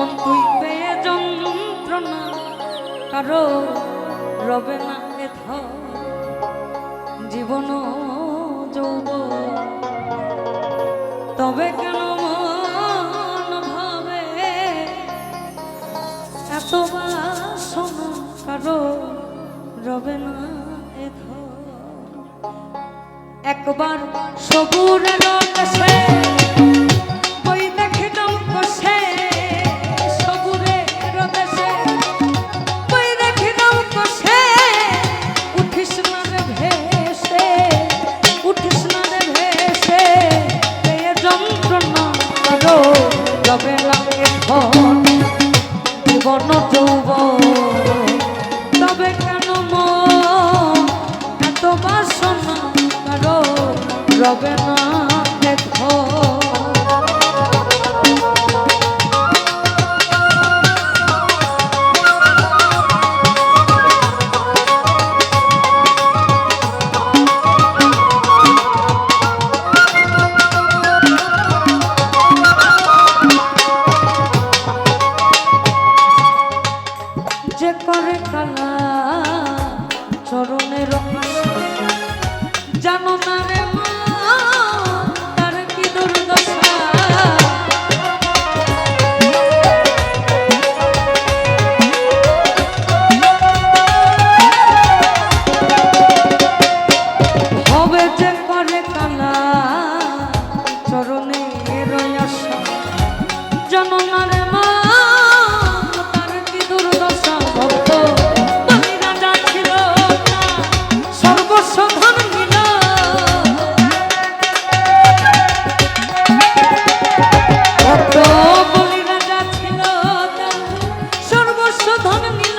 মন তুইতে যন্ত্রণা, কারও রবে না এ জীবন যৌব তবে কেন মন ভাবে? এত বাসনা, কারও রবে না এ একবার সবুর কাছে রবে না ধন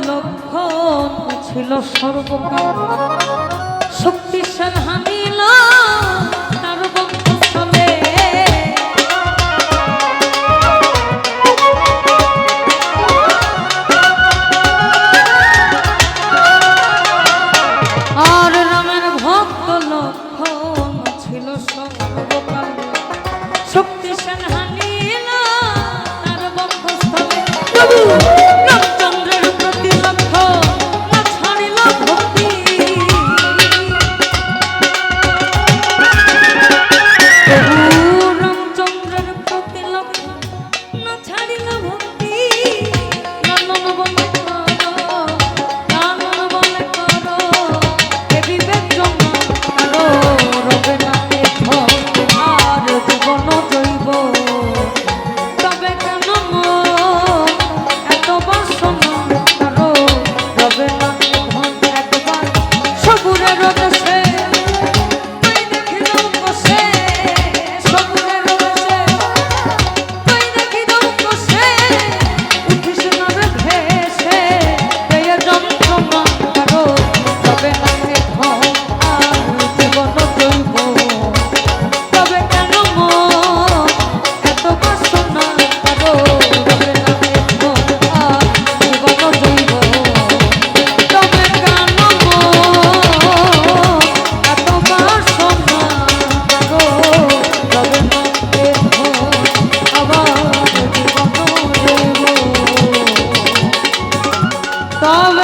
লক্ষণ ছিল সর্বকাল শক্তি শক্তিশাল হামিলা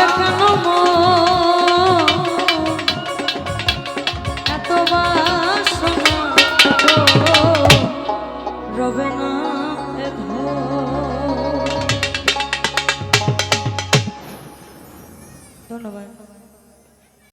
কেন মন।